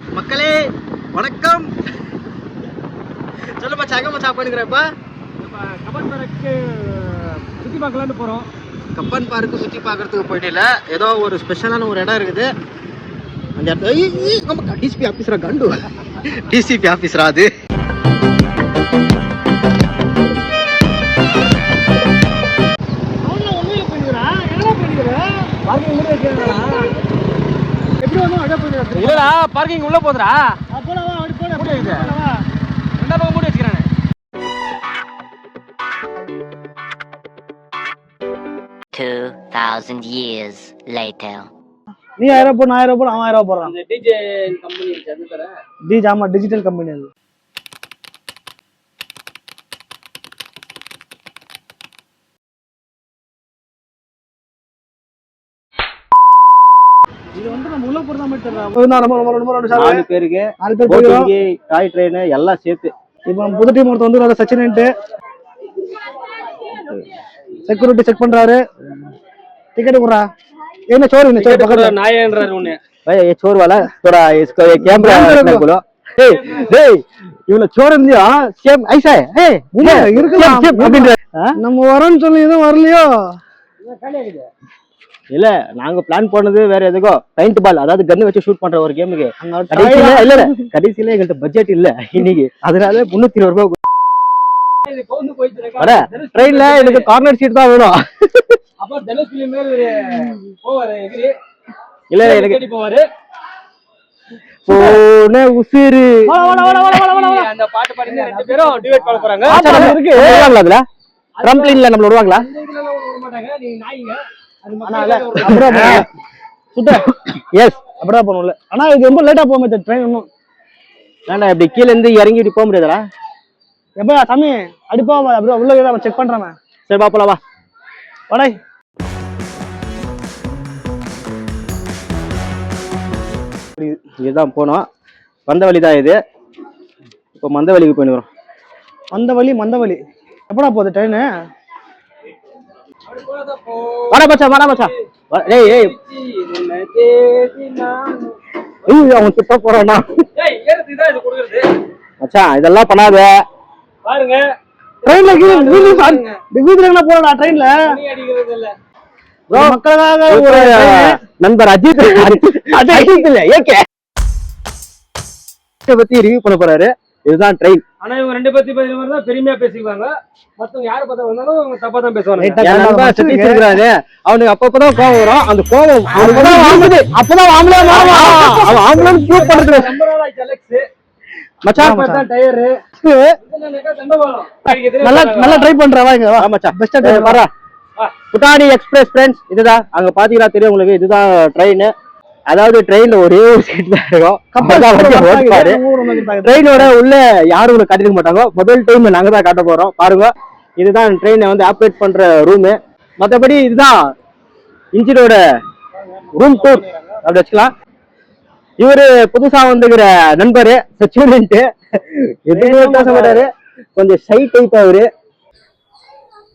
மக்களே வணக்கம். சொல்லு மச்சான் எங்க மச்சான் பண்ணுகிறப்ப கபன் பரக்கு சுற்றி பார்க்கலான்னு போகிறோம் கப்பன் பார்க்கு சுற்றி பார்க்கறதுக்கு போயிட்டு இல்லை ஏதோ ஒரு ஸ்பெஷலான ஒரு இடம் இருக்குது. அந்த இடத்துல நம்ம டிசிபி ஆஃபீஸரா கண்டு டிசிபி ஆஃபீஸரா அது. இல்லடா பார்க்கிங் உள்ள போதுடா. போலவா அப்படி போல மூடி. போலவா ரெண்டா பக்கம் மூடி வச்சுக்கிறானே Two thousand years later. நீ ஆயிரம் ரூபாய் நான் ஆயிரம் ரூபாய் அவன் ஆயிரம் ரூபாய் போடுறான் அந்த டிஜே கம்பெனி அது தர டிஜி ஆமா டிஜிட்டல் கம்பெனி அது இது வந்து நம்ம உள்ள போறதா மட்டும் தெரியல நம்ம நம்ம ரெண்டு ரெண்டு நாலு பேருக்கு நாலு பேர் போகிறோம் போட்டிங் டாய் ட்ரெயின் எல்லாம் சேர்த்து இப்போ நம்ம புது டீம் ஒருத்தர் வந்து நல்ல சச்சின்ட்டு செக்யூரிட்டி செக் பண்றாரு டிக்கெட் குடுறா என்ன சோறு என்ன சோறு பக்கத்துல நாயன்றாரு ஒண்ணு भाई ये छोर वाला थोड़ा इसको ये कैमरा रखने बोलो हे हे இவ்வளவு சோறு இருந்தியா சேம் ஐசா ஹே உண்மை, இருக்கலாம். அப்படின்ற நம்ம வரோம்னு சொல்லி எதுவும் வரலையோ இல்ல நாங்க பிளான் பண்ணது வேற எதுக்கோ? பெயிண்ட் பால் அதாவது கன்னு வச்சு ஷூட் பண்ற ஒரு கேமுக்கு அங்க கடைசியில இல்ல இல்ல கடைசியில எங்கள்ட்ட பட்ஜெட் இல்ல இன்னைக்கு. அதனால முன்னூத்தி இருபது ரூபாய் ட்ரெயின்ல எனக்கு கார்னர் சீட் தான் வேணும். இல்ல எனக்கு போன உசிறு. அந்த பாட்டு பாடினா ரெண்டு பேரும் டிவைட் பண்ண போறாங்க. அதுல ட்ரம்ப்ளின்ல நம்மள விடுவாங்களா? சுத்த எஸ் அப்படியே போகணும்ல ஆனா இது ரொம்ப லேட்டா போக மாட்டேன் ட்ரெயின் இன்னும். வேண்டாம் இப்படி கீழ இருந்து இறங்கி இப்படி போக முடியாதுடா. எப்பா சாமி அடிப்பா அப்படியே உள்ள செக் பண்றான் சரி பா போலாம் வா. வாடா. இதுதான் போனோம். வந்த வழி தான் இது. இப்போ மந்த வழிக்கு போயிடுறோம் மந்த வழி மந்த வழி. எப்படா போகுது ட்ரெயின் வாடா மச்சான் வாடா வா- ஏய் ஏய். ஐயோ அவன் திட்ட போறானா? ஏய் ஏறது தான் இது கொடுக்குறது மச்சான் இதெல்லாம் பண்ணாத பாருங்க ட்ரெயின்ல வீட்டுல போறடா ட்ரெயின்ல மக்களுக்காக ஒரு. நண்பர் அஜித் அஜித் இல்ல ஏகே பத்தி ரிவ்யூ பண்ண போறாரு. இதுதான் ட்ரெயின் ஆனா இவங்க ரெண்டு பத்தி பதில் மாதிரி தான் பெருமையா பேசிக்குவாங்க. மத்தவங்க யாரை பார்த்தா வந்தாலும் அவங்க தப்பா தான் பேசுவாங்க. சதீஷ் இருக்கிறாரு. அவனுக்கு அப்பப்பதான் கோவம் வரும். அந்த கோவம் அப்பதான் வாங்குது. அப்பதான் மாறுவான். அவன் ஆம்பளை ப்ரூவ் பண்றது மச்சான். டயர் நல்லா நல்லா ட்ரை பண்றா வா இங்க? வா. ஆ, மச்சான். பெஸ்டா ஏய், வரா புட்டாணி எக்ஸ்பிரஸ் ஃப்ரெண்ட்ஸ் இதுதான். அங்க பாத்தீங்கன்னா தெரியும் உங்களுக்கு. இதுதான் ட்ரெயின் அதாவது ட்ரெயின்ல ஒரே ஒரு சீட் தான் இருக்கும். ஓட்டுப்பாரு ட்ரெயினோட உள்ள யாரும் உங்களுக்கு காட்டிருக்க மாட்டாங்க. முதல் டைம் நாங்க தான் காட்ட போறோம். பாருங்க. இதுதான் ட்ரெயினை வந்து ஆப்ரேட் பண்ற ரூமு மத்தபடி இதுதான் இன்ஜினோட ரூம் டூர் அப்படி வச்சுக்கலாம். இவரு புதுசா வந்துக்கிற நண்பரு சச்சின்ட்டு எதுவுமே பேச மாட்டாரு. கொஞ்சம் ஷை டைப் அவரு.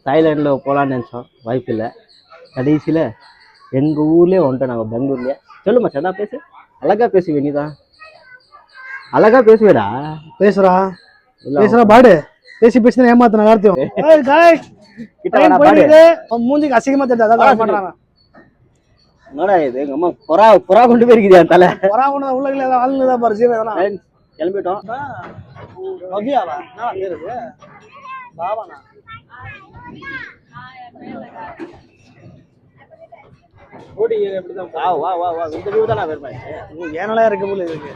தாய்லாண்டில் போகலான்னு நினச்சோம். வாய்ப்பு இல்லை கடைசியில் எங்கள் ஊர்லேயே வந்துட்டோம் நாங்கள் பெங்களூர்லேயே. சொல்லு மச்சான் தான் பேசு? அழகா பேசுவே நீ தான்? அழகா பேசுவேடா பேசுறா. இல்ல, பேசுறா பாடு. பேசி பேசி ஏமாத்தின கார்த்தியம் மூஞ்சிக்கு அசிங்கமா call பண்றாங்க. என்னடா இது? எங்க அம்மா புறா புறா கொண்டு போயிருக்குது என் தலை? வராம உலகில வாழ்ந்துதான் பாரு ஜீவன் கிளம்பிட்டோம். பவ்யாவா? என்ன பேரு இது? பாவானா வா வா வா வா இந்த வியூ தானே இருக்கு போல இருக்கு.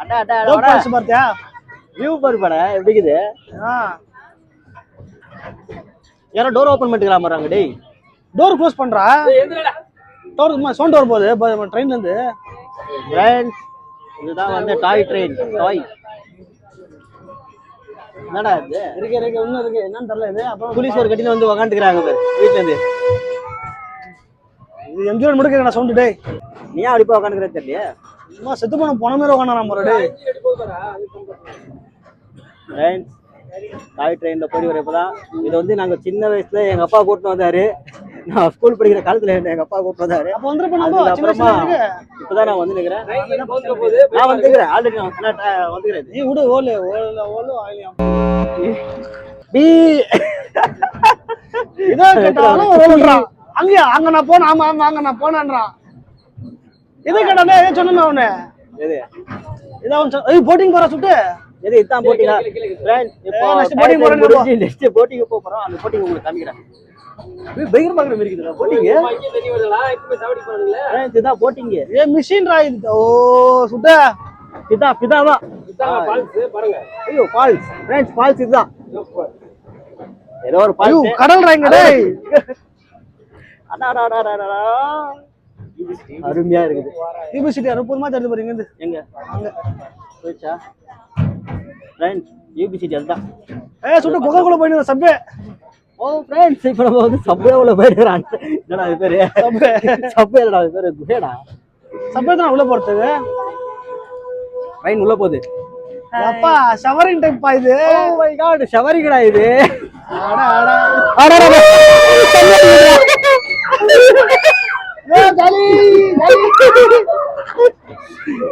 அட்டா அட்டா பார்த்தியா வியூ எப்படி இருக்குது? ஆ. யாரோ டோர் ஓபன் பண்ணிக்கலாம் வராங்க டேய். டோர் க்ளோஸ் பண்றா? டோர் சவுண்ட் வர போகுது ட்ரெயின்ல இருந்து. இதுதான் வந்து டாய் ட்ரெயின் டாய் என்னடா இது? இருக்கு இருக்கு இன்னும் இருக்கு. என்னன்னு தெரியல இது. அப்புறம் புலிஸ் ஒரு கட்டில வந்து உக்காந்துக்கிறாங்க பாரு வீட்ல இருந்து. இது எம்ஜிஆர் முடுக்க சவுண்ட் டேய். நீ ஏன் அப்படி போய் உக்காந்துக்கிற தெரியல சும்மா செத்து போன போன மாதிரி உட்காந்து நம்ம டேய். ஃப்ரெண்ட்ஸ் டாய் ட்ரெயின்ல போய் வர இப்பதான் இது வந்து நாங்க சின்ன வயசுல எங்க அப்பா கூட்டிட்டு வந்தாரு. நான் ஸ்கூல் படிக்கிற காலத்துல என்ன எங்க அப்பா கூப்பிட்டு வந்தாரு. அப்ப அதுக்கப்புறமா வயசுல இப்பதான் நான் வந்து நிக்கிறேன் ட்ரெயின் நான் வந்துக்கிறேன். ஆல்ரெடி நான் வந்து- நான் வந்துக்கிறேன். நீ விடு ஓலு ஓல ஓலு ஆயிலியா பி இதோ கேட்டாலும் ஓடுறான். அங்க அங்க நான் போனேன் ஆமா ஆமா அங்க நான் போனேன்றான். எது கேட்டானே? ஏன் சொன்னேன் அவனு? எது? இதான் அவன் சொன்ன- ஏய் போட்டிங் போற சுட்டு. எது இதான் போட்டிங்க போறேன்னு முடிஞ்சு நெக்ஸ்ட் போட்டிங் போக போறோம். அந்த போட்டிங் உங்களுக்கு காமிக்கிறேன் பயங்கரமா போட்டிங் இதான் போட்டிங் ஏ மிஷின் ரா இது. ஓ சுட்ட. பிதா பிதாவா? இதாங்க ஃபால்ஸ் பாருங்க. ஐயோ ஃபால்ஸ் ஃப்ரெண்ட்ஸ் ஃபால்ஸ் இதுதான். ஏதோ ஒரு கடல் ராங்க டேய். அருமையா இருக்குது. யூனிவர்சிட்டி அறுபதுமா தெரிஞ்சு பாருங்க இருந்து எங்க? அங்க. போயிடுச்சா? ஃப்ரெண்ட்ஸ் யூபிசிட்டி அதுதான். ஏ சுட்டு குகை குள்ள போயிட்டு சப்பே. ஓ ஃப்ரெண்ட்ஸ் இப்போ நம்ம வந்து சப்வேவில் போயிடுறான். என்னடா அது பேரு? சப்பே. இல்லடா அது பேரு குஹேடா. சப்பே தான் உள்ள போறதுக்கு? ட்ரெயின் உள்ள போகுது. அப்பா ஷவரிங் டைப் பா இது. ஓ மை காட் ஷவரிங்கடா இது. அடா அடா. அடடா.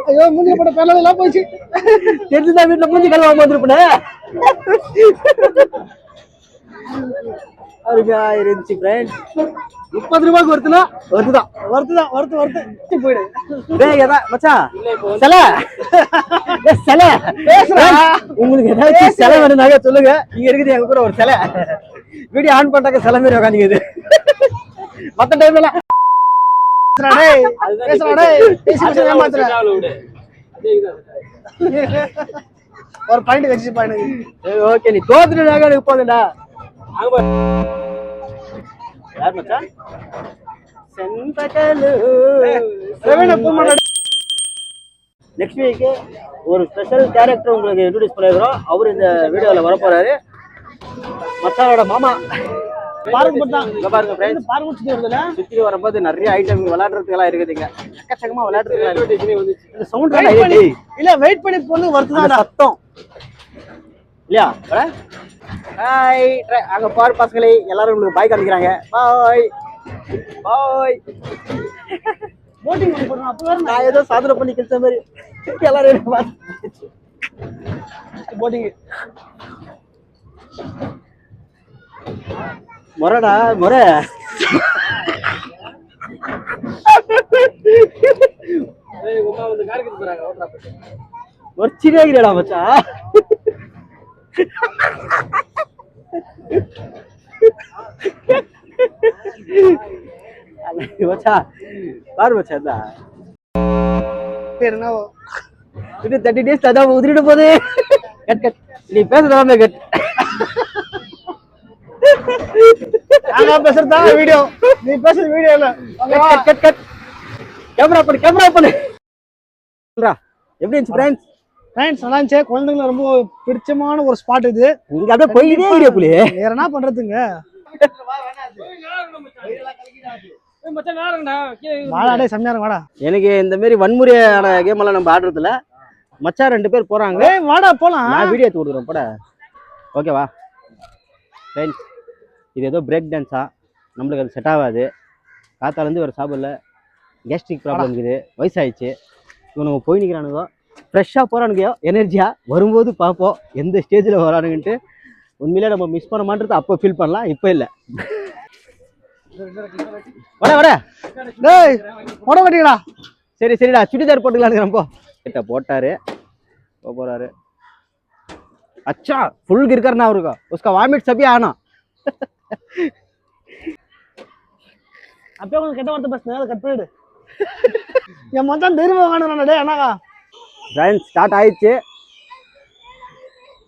ஐயோ மூஞ்சி போட்ட பேரல எல்லாம் போயிச்சு தெரிஞ்சுதான் வீட்டுல மூஞ்சி கழுவாம வந்திருப்பேன்? அருமையா இருந்துச்சு ஃப்ரெண்ட் முப்பது ரூபாய்க்கு வருதுனா வருதுதான் வருத்துதான் வருத்து வருத்து போயிடு. டேய் எதா மச்சான் சில. சில. உங்களுக்கு ஏதாச்சும் சிலை வேணும்னாக்க சொல்லுங்க. இங்க இருக்குது எங்க கூட ஒரு சிலை. வீடியோ ஆன் பண்றாக்க சிலை மாதிரி உட்காந்துக்குது மத்த டைம்ல ஒரு பாயிண்ட் வச்சு பாயிண்ட் ஓகே நீ தோத்துட்டாங்க எனக்கு பாரு. யார் மச்சான் செண்பகலு ரெவன் நெக்ஸ்ட் வீக் ஒரு ஸ்பெஷல் கேரக்டர் உங்களுக்கு இன்ட்ரோடியூஸ் பண்ணிருக்கிறோம் அவர் இந்த வீடியோல வர போறாரு மச்சானோட மாமா. பாருங்க மட்டும் இங்க பாருங்க ஃப்ரெண்ட்ஸ் பாருங்க சுத்தி வரும்போது நிறைய ஐட்டம் விளையாடுறதுக்கெல்லாம் இருக்குதுங்க. எக்கச்சக்கமா விளையாடுறதுக்கு Advertising வந்துச்சு. இந்த சவுண்ட் இல்ல வெயிட் பண்ணி பொண்ணு வருத்துதான் சத்தம். இல்லையா? ஹாய் அங்க பாரு பசங்களே எல்லாரும் உங்களுக்கு பாய் காமிக்கிறாங்க. பாய் பாய் போட்டிங் நான் ஏதோ சாதனை பண்ணி கிழிச்ச மாதிரி. எல்லாரும் போட்டிங் முறைடா முறை. ஒரு சின்னகிரிடா மச்சான். மச்சான். பாரு மச்சான் தான் பேர் என்ன இன்னும் தேர்ட்டி டேஸ் அதான் உதிரிட்டு போகுது. Cut cut. நீ பேசுறதாமே கட். நாங்க பேசுறதா வீடியோ நீ பேசுறது வீடியோ இல்ல. கட் கட் கேமரா பண்ணு கேமரா பண்ணு எப்படி இருந்துச்சு ஃப்ரெண்ட்ஸ் ஃப்ரெண்ட்ஸ் நல்லா இருந்துச்சு. குழந்தைங்களுக்கு ரொம்ப பிடிச்சமான ஒரு ஸ்பாட் இது. நீங்க அப்படியே போயிட்டே வீடியோ புள்ளி வேற என்ன பண்றதுங்க? எனக்கு இந்த மாதிரி வன்முறையான கேம் எல்லாம் நம்ம ஆடுறதுல மச்சான் ரெண்டு பேர் போறாங்க. வாடா போலாம். நான் வீடியோ எடுத்து கொடுக்குறேன் போட. ஓகேவா ஃப்ரெண்ட்ஸ் இது ஏதோ பிரேக் டான்ஸா நம்மளுக்கு அது செட் ஆகாது. காத்தாலேருந்து ஒரு சாப்பிடல. கேஸ்ட்ரிக் ப்ராப்ளம் இருக்குது. வயசாகிடுச்சு இவனுங்க போய் நிற்கிறானுங்கோ ஃப்ரெஷ்ஷாக போகிறானுங்கயோ எனர்ஜியாக வரும்போது பார்ப்போம். எந்த ஸ்டேஜில் வரானுங்கன்ட்டு. உண்மையிலே நம்ம மிஸ் பண்ண அப்போ ஃபீல் பண்ணலாம். இப்போ இல்லை. வட வட. டேய் போட மாட்டீங்களா சரி சரிடா. சுடிதார் போட்டுக்கலான்னு ரொம்ப கிட்ட போட்டாரு. போக போகிறாரு அச்சா ஃபுல் இருக்காருண்ணா அவருக்கா. உஸ்கா வாமிட் சபியா ஆனா. அப்பயே கொஞ்சம் கெட்ட வார்த்தை பேசுனேன்? அதை கட் பண்ணிடு. என் மச்சான் தைரியமா வாங்கினா டேய் அண்ணாக்கா ட்ரெயின் ஸ்டார்ட் ஆயிடுச்சு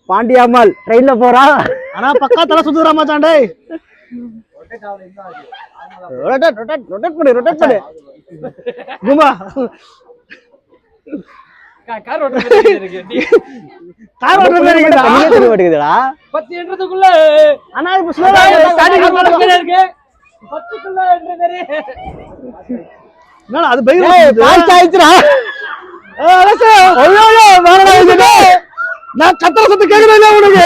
பாண்டியாமல் ட்ரெயின்ல போறா. ஆனா பக்கா தலை சுத்துறா மச்சான் டேய். ரொட்டேட் ரொட்டேட் ரொட்டேட் பண்ணு ரொட்டேட் பண்ணு. கும்பா. கார் ஓட்டுற அரசு நான் கத்தர சத்து கேக்குறது இல்ல உனக்கு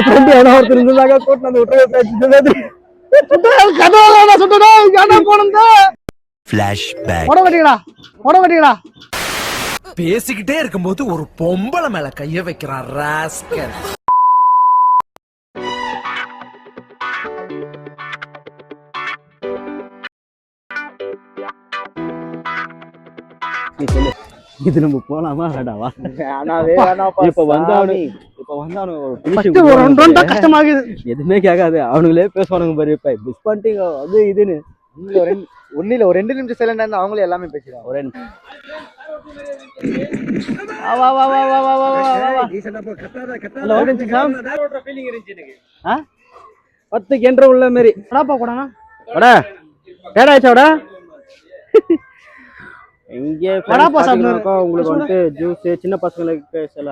ஃப்ரெண்ட் ஏதோ ஒருத்தர் இருந்தாங்க கோட் நான் விட்டுறவே பேசிட்டு கதவை சுட்டடா ஏன்னா Flashback. போட வெட்டிடா போட வெட்டிடா பேசிக்கிட்டே இருக்கும்போது ஒரு பொம்பளை மேல கைய வைக்கிறான் சொல்லு. இது நம்ம போலாமா? வேணாப்பா இப்ப வந்து அவனு இப்ப வந்து ஒரு. கஷ்டமாகுது. எதுவுமே கேட்காது. அவனுங்களே பேசுவானுங்க பாரு இப்ப மிஸ் பண்ணிட்டீங்க. அது இதுன்னு. ஒன்றுல ஒரு ஒன்றில் ஒரு ரெண்டு நிமிஷம் சைலண்டாக இருந்தால் அவங்களே எல்லாமே பேசிடுவாங்க. ஒரு ரெண்டு பத்து கென்ற உள்ள மாரி. வடாப்பா கூடண்ணா வடா. டேடா ஆச்சா வடா இங்கே வடாப்பா உங்களுக்கு வந்துட்டு ஜூஸு சின்ன பசங்களுக்கு சில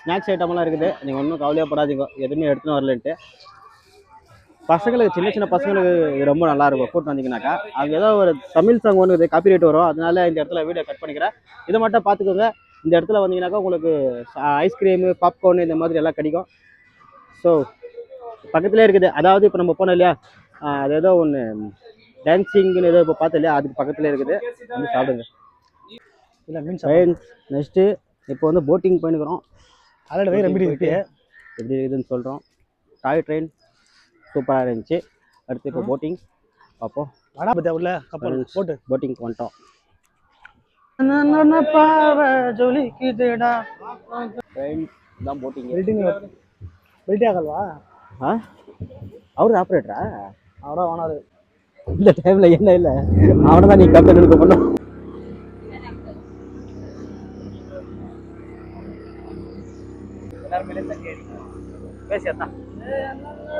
ஸ்நாக்ஸ் ஐட்டம் எல்லாம் இருக்குது. நீங்க ஒன்னும் கவலையாக படாதீங்க எதுவுமே எடுத்துன்னு வரலன்ட்டு. பசங்களுக்கு சின்ன சின்ன பசங்களுக்கு இது ரொம்ப நல்லா இருக்கும். கூட்டு வந்தீங்கன்னாக்கா அங்கே ஏதோ ஒரு தமிழ் சாங் ஒன்று காப்பி ரைட் வரும். அதனால இந்த இடத்துல வீடியோ கட் பண்ணிக்கிறேன். இதை மட்டும் பார்த்துக்கோங்க. இந்த இடத்துல வந்தீங்கன்னாக்கா உங்களுக்கு ஐஸ்கிரீமு பாப்கார்ன் இந்த மாதிரி எல்லாம் கிடைக்கும். ஸோ பக்கத்துலேயே இருக்குது. அதாவது இப்போ நம்ம போனோம் இல்லையா? அது ஏதோ ஒன்று டான்சிங்னு ஏதோ இப்போ பார்த்தோம் இல்லையா? அதுக்கு பக்கத்துலேயே இருக்குது. வந்து சாப்பிடுங்க. இல்ல மீன் நெக்ஸ்ட்டு இப்போ வந்து போட்டிங் பண்ணிக்கிறோம் வயிறு எப்படி இருக்கு? எப்படி இருக்குதுன்னு சொல்கிறோம் டாய் ட்ரெயின் சூப்பராக இருந்துச்சு. அடுத்து இப்போ போட்டிங் பார்ப்போம். வடா பத்தியா உள்ள கப்பல் போட்டு. போட்டிங்க்கு வந்துட்டோம். தான் போட்டிங் ஆகல்வா? ஆ? அவர் ஆப்ரேட்டரா அவரா வேணாரு இந்த டைமில் என்ன இல்லை. அவனை தான் நீ கேப்டன் எடுக்க பண்ணும்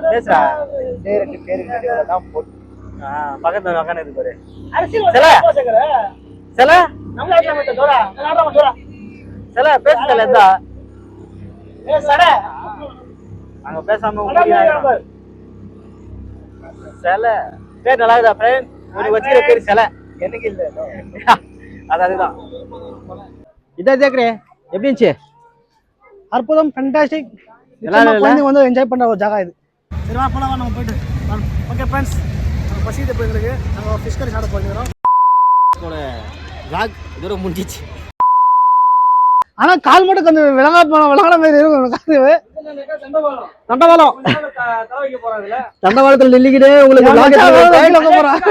பேசுறா பேருக்கு தான் போட்டு பக்கத்துல இருக்கு பாரு. சில. சில. சில பேசு சில இருந்தா. பேசாம சில. பேர் நல்லா இருக்குதா ஃப்ரெண்ட் உனக்கு வச்சுக்கிற பேர் சில. எனக்கு இல்ல அது அதுதான். இதான் கேக்குறே எப்படி இருந்துச்சு? அற்புதம் ஃபேண்டாஸ்டிக்? குழந்தைங்க வந்து என்ஜாய் பண்ணுற ஒரு ஜாகா இது. சரி வா போலாம் நம்ம போயிட்டு. ஓகே ஃப்ரெண்ட்ஸ் நாங்கள் பசிக்கிட்டு போயிருந்துருக்கு நாங்கள் ஃபிஷ் கறி சாப்பிட போயிருக்கிறோம் லாக் தூரம் முடிஞ்சிச்சு. ஆனால் கால் மட்டும் கொஞ்சம் விளங்கா போனோம் விளங்கட மாதிரி இருக்கும் காது தண்டவாளம். தண்டவாளத்தில் நில்லிக்கிட்டே உங்களுக்கு போறாங்க